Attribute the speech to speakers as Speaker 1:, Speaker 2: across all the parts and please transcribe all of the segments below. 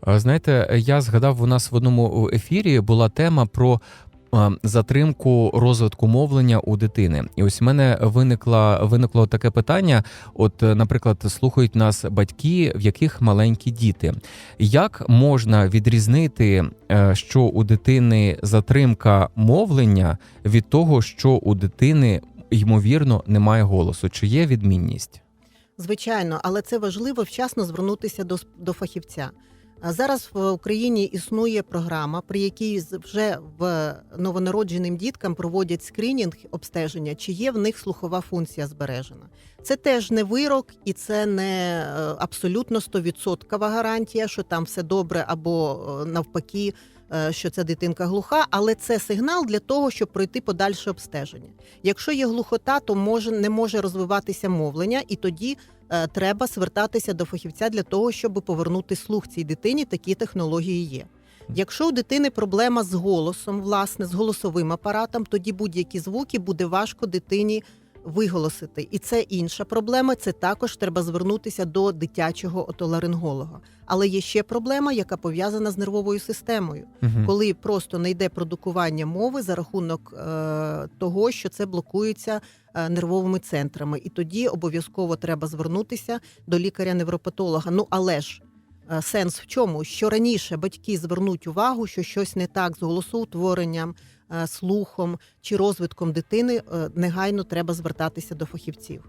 Speaker 1: А, Знаєте, я згадав, у нас в одному ефірі була тема про затримку розвитку мовлення у дитини. І ось в мене виникла виникло таке питання: от, е, наприклад, слухають нас батьки, в яких маленькі діти. Як можна відрізнити, е, що у дитини затримка мовлення від того, що у дитини ймовірно немає голосу? Чи є відмінність?
Speaker 2: Звичайно, але це важливо вчасно звернутися до, до фахівця. А Зараз в Україні існує програма, при якій вже в новонародженим діткам проводять скринінг обстеження, чи є в них слухова функція збережена. Це теж не вирок, і це не е, абсолютно 100% гарантія, що там все добре, або е, навпаки, е, що ця дитинка глуха, але це сигнал для того, щоб пройти подальше обстеження. Якщо є глухота, то може не може розвиватися мовлення, і тоді треба звертатися до фахівця для того, щоб повернути слух цій дитині. Такі технології є. Якщо у дитини проблема з голосом, власне, з голосовим апаратом, тоді будь-які звуки буде важко дитині виголосити. І це інша проблема. Це також треба звернутися до дитячого отоларинголога. Але є ще проблема, яка пов'язана з нервовою системою
Speaker 1: Мгм.
Speaker 2: коли просто не йде продукування мови за рахунок е, того, що це блокується е, нервовими центрами, і тоді обов'язково треба звернутися до лікаря-невропатолога. Ну але ж е, сенс в чому? Що раніше батьки звернуть увагу, що щось не так з голосоутворенням, слухом чи розвитком дитини, е, негайно треба звертатися до фахівців.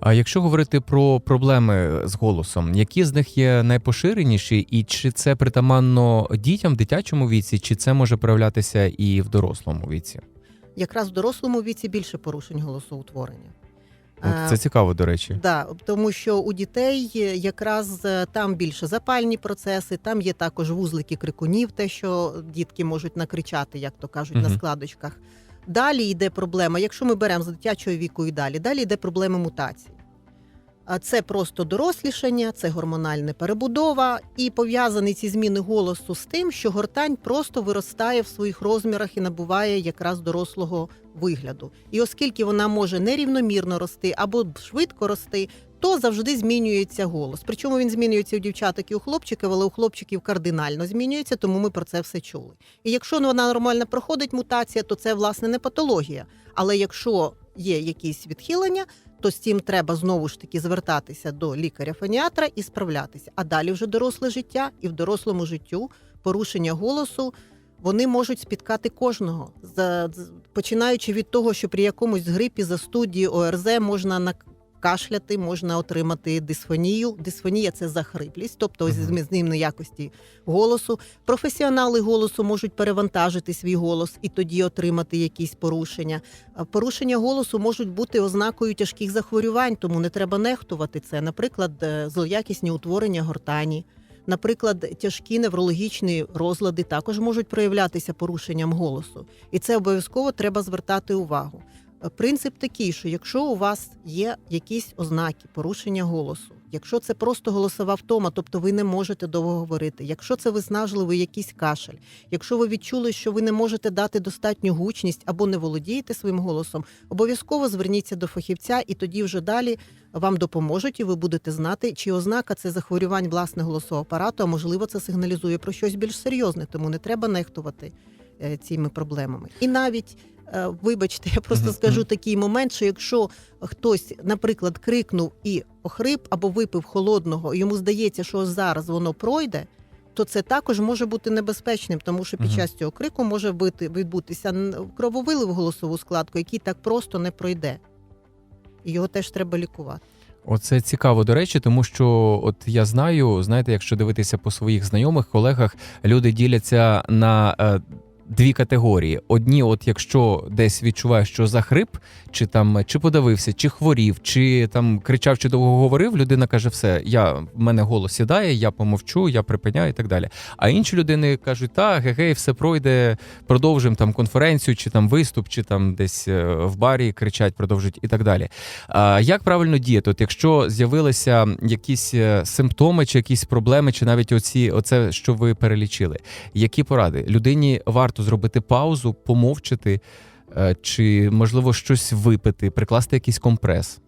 Speaker 1: А якщо говорити про проблеми з голосом, які з них є найпоширеніші, і чи це притаманно дітям в дитячому віці, чи це може проявлятися і в дорослому віці?
Speaker 2: Якраз в дорослому віці більше порушень голосоутворення.
Speaker 1: От
Speaker 2: Е,
Speaker 1: це цікаво, до речі.
Speaker 2: Да, тому що у дітей якраз е, там більше запальні процеси, там є також вузлики крикунів, те, що дітки можуть накричати, як то кажуть, на складочках. Далі йде проблема. Якщо ми беремо з дитячого віку і далі, далі йде проблема мутацій. Це просто дорослішання, це гормональна перебудова, і пов'язані ці зміни голосу з тим, що гортань просто виростає в своїх розмірах і набуває якраз дорослого вигляду. І оскільки вона може нерівномірно рости або швидко рости, то завжди змінюється голос. Причому він змінюється у дівчаток і у хлопчиків, але у хлопчиків кардинально змінюється, тому ми про це все чули. І якщо вона нормально проходить мутація, то це власне не патологія. Але якщо є якісь відхилення, то з цим треба знову ж таки звертатися до лікаря-фоніатра і справлятися. А далі вже доросле життя, і в дорослому життю порушення голосу. Вони можуть спіткати кожного, починаючи від того, що при якомусь грипі застуді ОРЗ можна накашляти, можна отримати дисфонію. Дисфонія це захриплість, тобто
Speaker 1: Мгм.
Speaker 2: зміни якості голосу. Професіонали голосу можуть перевантажити свій голос і тоді отримати якісь порушення. Порушення голосу можуть бути ознакою тяжких захворювань, тому не треба нехтувати це. Наприклад, е, злоякісні утворення гортані. Наприклад, тяжкі неврологічні розлади також можуть проявлятися порушенням голосу, і це обов'язково треба звертати увагу. Принцип такий, що якщо у вас є якісь ознаки порушення голосу, якщо це просто голосова втома, тобто ви не можете довго говорити, якщо це виснажливий якийсь кашель, якщо ви відчули, що ви не можете дати достатню гучність або не володієте своїм голосом, обов'язково зверніться до фахівця, і тоді вже далі вам допоможуть, і ви будете знати, чи ознака це захворювань власне голосового апарату, а можливо, це сигналізує про щось більш серйозне, тому не треба нехтувати е, цими проблемами. І навіть вибачте, я просто
Speaker 1: Мгм,
Speaker 2: скажу такий момент, що якщо хтось, наприклад, крикнув і охрип або випив холодного, йому здається, що зараз воно пройде. То це також може бути небезпечним, тому що під час цього крику може бути відбутися крововилив в голосову складку, який так просто не пройде. І його теж треба лікувати.
Speaker 1: Оце цікаво, до речі, тому що от я знаю, знаєте, якщо дивитися по своїх знайомих, колегах, люди діляться на е, дві категорії: одні, от якщо десь відчуваєш, що захрип, чи там чи подавився, чи хворів, чи там кричав, чи довго говорив, людина каже: все, я в мене голос сідає, я помовчу, я припиняю і так далі. А інші людини кажуть, та гегей, все пройде, продовжимо там конференцію, чи там виступ, чи там десь е, в барі кричать, продовжують і так далі. А як правильно діяти? От якщо з'явилися якісь е, симптоми, чи якісь проблеми, чи навіть оці, оце, що ви перелічили, які поради? Людині варто зробити паузу, помовчати, е, чи можливо щось випити, прикласти якийсь компрес?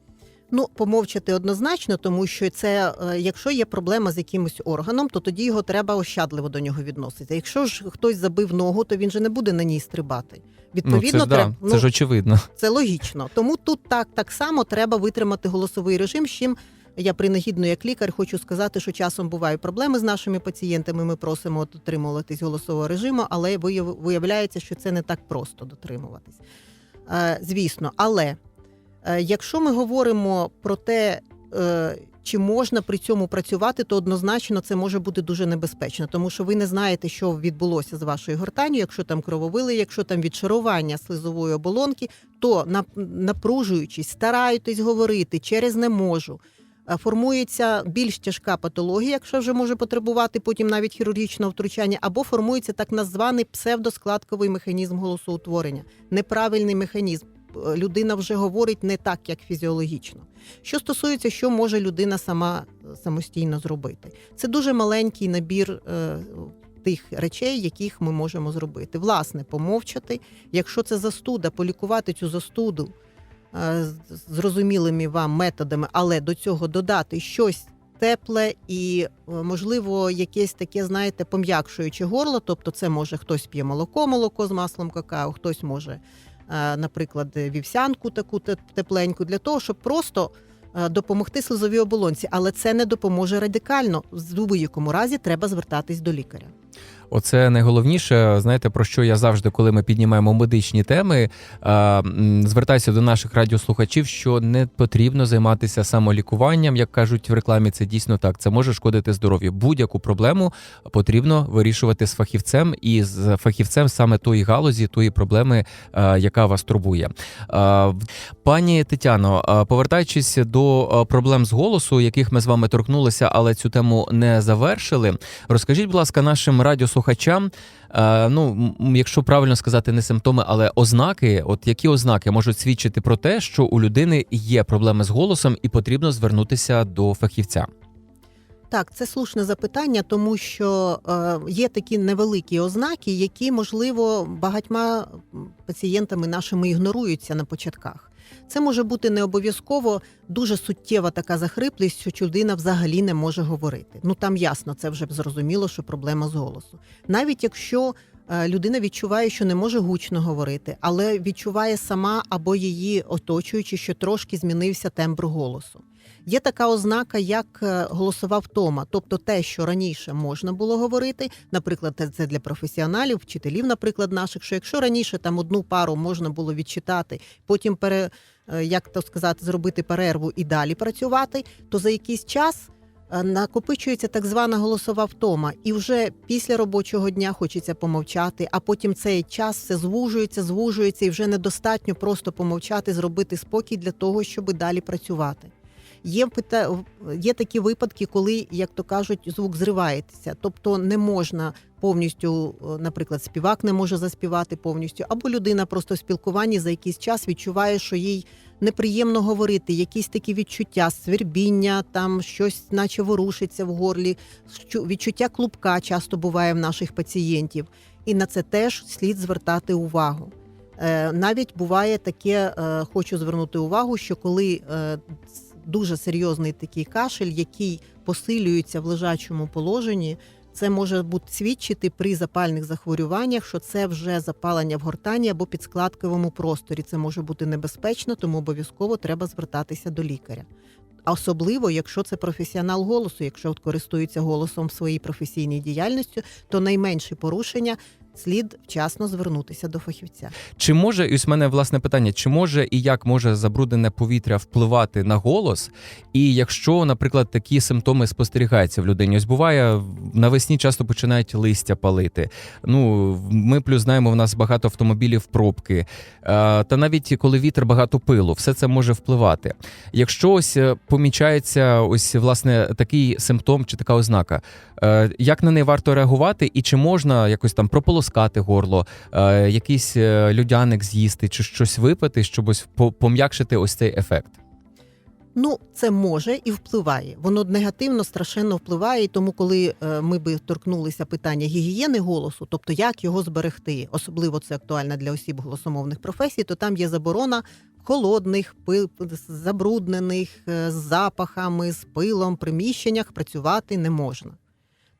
Speaker 2: Ну, помовчати однозначно, тому що це, е, якщо є проблема з якимось органом, то тоді його треба ощадливо до нього відноситися. Якщо ж хтось забив ногу, то він же не буде на ній стрибати. Відповідно,
Speaker 1: ну, це ж,
Speaker 2: треба,
Speaker 1: да, це ж очевидно.
Speaker 2: це логічно. Тому тут так, так само треба витримати голосовий режим. з чим я принагідно як лікар хочу сказати, що часом бувають проблеми з нашими пацієнтами. Ми просимо дотримуватись голосового режиму, але виявляється, що це не так просто дотримуватись. Е, Звісно, але е, якщо ми говоримо про те, е, чи можна при цьому працювати, то однозначно це може бути дуже небезпечно, тому що ви не знаєте, що відбулося з вашою гортанню, якщо там крововили, якщо там відшарування слизової оболонки, то напружуючись, стараєтесь говорити через не можу. Е, Формується більш тяжка патологія, якщо вже може потребувати потім навіть хірургічного втручання, або формується так названий псевдоскладковий механізм голосоутворення, неправильний механізм. Е, Людина вже говорить не так, як фізіологічно. Що стосується, що може людина сама е, самостійно зробити, це дуже маленький набір е, тих речей, яких ми можемо зробити. Власне, помовчати. Якщо це застуда, полікувати цю застуду зрозумілими вам методами, але до цього додати щось. Тепле і, е, можливо, якесь таке, знаєте, пом'якшуюче горло. Тобто, це може хтось п'є молоко, молоко з маслом какао, хтось може, е, наприклад, вівсянку таку тепленьку, для того, щоб просто е, допомогти слизовій оболонці. Але це не допоможе радикально. В будь-якому разі треба звертатись до лікаря.
Speaker 1: Оце найголовніше. Знаєте, про що я завжди, коли ми піднімаємо медичні теми, е, звертаюся до наших радіослухачів, що не потрібно займатися самолікуванням, як кажуть в рекламі. Це дійсно так. Це може шкодити здоров'ю. Будь-яку проблему потрібно вирішувати з фахівцем і з фахівцем саме тої галузі, тої проблеми, е, яка вас турбує. Е, Пані Тетяно, повертаючись до проблем з голосу, яких ми з вами торкнулися, але цю тему не завершили. Розкажіть, будь ласка, нашим радіослухачам, е, ну якщо правильно сказати, не симптоми, але ознаки, от які ознаки можуть свідчити про те, що у людини є проблеми з голосом, і потрібно звернутися до фахівця.
Speaker 2: Так, це слушне запитання, тому що е, є такі невеликі ознаки, які, можливо, багатьма пацієнтами нашими ігноруються на початках. Це може бути не обов'язково дуже суттєва така захриплість, що людина взагалі не може говорити. Ну там ясно, це вже зрозуміло, що проблема з голосу. Навіть якщо е, людина відчуває, що не може гучно говорити, але відчуває сама або її оточуючи, що трошки змінився тембр голосу. Є така ознака, як е, голосова втома, тобто те, що раніше можна було говорити, наприклад, це- для професіоналів, вчителів, наприклад, наших, що якщо раніше там одну пару можна було відчитати, потім пере, е, як то сказати, зробити перерву і далі працювати, то за якийсь час. е, Накопичується так звана голосова втома, і вже після робочого дня хочеться помовчати, а потім цей час все звужується, звужується, і вже недостатньо просто помовчати, зробити спокій для того, щоб далі працювати. Є є такі випадки, коли, як то кажуть, звук зривається, тобто не можна повністю, наприклад, співак не може заспівати повністю, або людина просто в спілкуванні за якийсь час відчуває, що їй неприємно говорити, якісь такі відчуття, свербіння, там щось, наче ворушиться в горлі, відчуття клубка часто буває в наших пацієнтів, і на це теж слід звертати увагу. Е, Навіть буває таке, е, хочу звернути увагу, що коли е, дуже серйозний такий кашель, який посилюється в лежачому положенні, це може бути свідчити при запальних захворюваннях, що це вже запалення в гортані або підскладковому просторі. Це може бути небезпечно, тому обов'язково треба звертатися до лікаря. А Особливо, якщо це професіонал голосу, якщо користується голосом в своїй професійній діяльності, то найменші порушення слід вчасно звернутися до фахівця.
Speaker 1: Чи може, і ось мене власне питання: чи може і як може забруднене повітря впливати на голос? І якщо, наприклад, такі симптоми спостерігаються в людині, ось буває навесні часто починають листя палити. Ну ми плюс знаємо, в нас багато автомобілів, пробки. Е, Та навіть коли вітер багато пилу, все це може впливати. Якщо ось е, помічається ось власне такий симптом чи така ознака, е, як на неї варто реагувати, і чи можна якось там прополоскати горло, е, якийсь е, людяник з'їсти чи щось випити, щоб ось пом'якшити ось цей ефект?
Speaker 2: Ну, це може і впливає. Воно негативно страшенно впливає. І тому, коли е, ми би торкнулися питання гігієни голосу, тобто як його зберегти, особливо це актуально для осіб голосомовних професій, то там є заборона холодних, пил, забруднених з запахами, з пилом приміщеннях працювати не можна.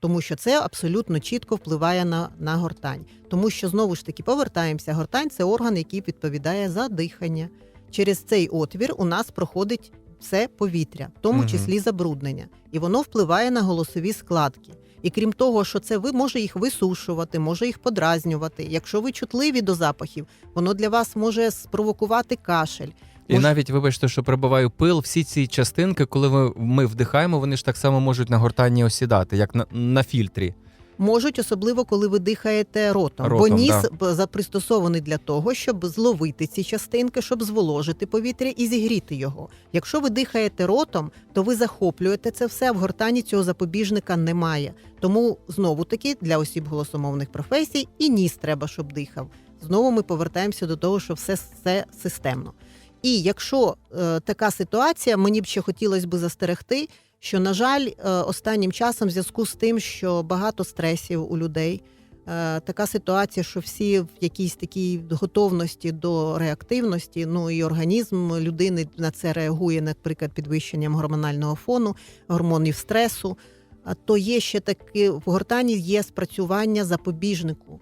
Speaker 2: Тому що це абсолютно чітко впливає на, на гортань. Тому що знову ж таки повертаємося. Гортань це орган, який відповідає за дихання. Через цей отвір у нас проходить все повітря, в тому числі забруднення, і воно впливає на голосові складки. І крім того, що це ви може їх висушувати, може їх подразнювати. Якщо ви чутливі до запахів, воно для вас може спровокувати кашель.
Speaker 1: І навіть вибачте, що прибуваю пил, всі ці частинки, коли ми, ми вдихаємо, вони ж так само можуть на гортанні осідати, як на, на фільтрі.
Speaker 2: Можуть, особливо коли ви дихаєте ротом, бо ніс
Speaker 1: да.
Speaker 2: пристосований для того, щоб зловити ці частинки, щоб зволожити повітря і зігріти його. Якщо ви дихаєте ротом, то ви захоплюєте це все. а В гортані цього запобіжника немає. Тому знову таки для осіб голосомовних професій і ніс треба, щоб дихав. Знову ми повертаємося до того, що все, все системно. І якщо е, така ситуація, мені б ще хотілося б застерегти, що, на жаль, е, останнім часом, в зв'язку з тим, що багато стресів у людей, е, така ситуація, що всі в якійсь такій готовності до реактивності, ну і організм людини на це реагує, наприклад, підвищенням гормонального фону, гормонів стресу. А То є ще таке в гортані є спрацювання запобіжнику.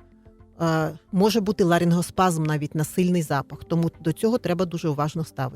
Speaker 2: Е, Може бути ларингоспазм навіть на сильний запах, тому до цього треба дуже уважно ставитися.